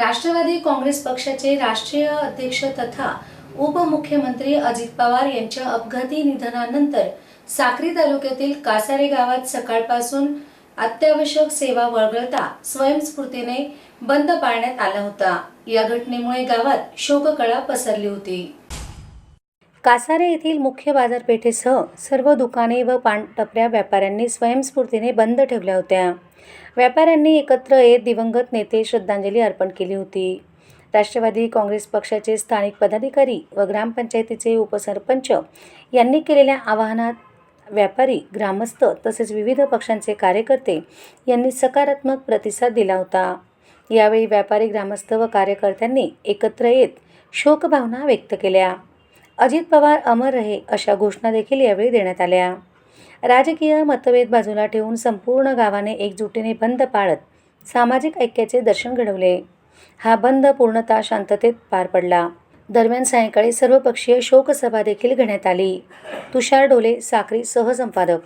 राष्ट्रवादी काँग्रेस पक्षाचे राष्ट्रीय अध्यक्ष तथा उपमुख्यमंत्री अजित पवार यांच्या अपघाती निधनानंतर साक्री तालुक्यातील कासारे गावात सकाळपासून अत्यावश्यक सेवा वळगळता स्वयंस्फूर्तीने बंद पाळण्यात आला होता. या घटनेमुळे गावात शोककळा पसरली होती. कासारे येथील मुख्य बाजारपेठेसह सर्व दुकाने व पानटपऱ्या व्यापाऱ्यांनी स्वयंस्फूर्तीने बंद ठेवल्या होत्या. व्यापाऱ्यांनी एकत्र येत दिवंगत नेते श्रद्धांजली अर्पण केली होती. राष्ट्रवादी काँग्रेस पक्षाचे स्थानिक पदाधिकारी व ग्रामपंचायतीचे उपसरपंच यांनी केलेल्या आवाहनात व्यापारी ग्रामस्थ तसेच विविध पक्षांचे कार्यकर्ते यांनी सकारात्मक प्रतिसाद दिला होता. यावेळी व्यापारी ग्रामस्थ व कार्यकर्त्यांनी एकत्र येत शोकभावना व्यक्त केल्या. अजित पवार अमर रहे अशा घोषणा देखील यावेळी देण्यात आल्या. राजकीय मतभेद बाजूला ठेवून संपूर्ण गावाने एकजुटीने बंद पाळत सामाजिक ऐक्याचे दर्शन घडवले. हा बंद पूर्णतः शांततेत पार पडला. दरम्यान सायंकाळी सर्वपक्षीय शोकसभा देखील घेण्यात आली. तुषार डोले साक्री सहसंपादक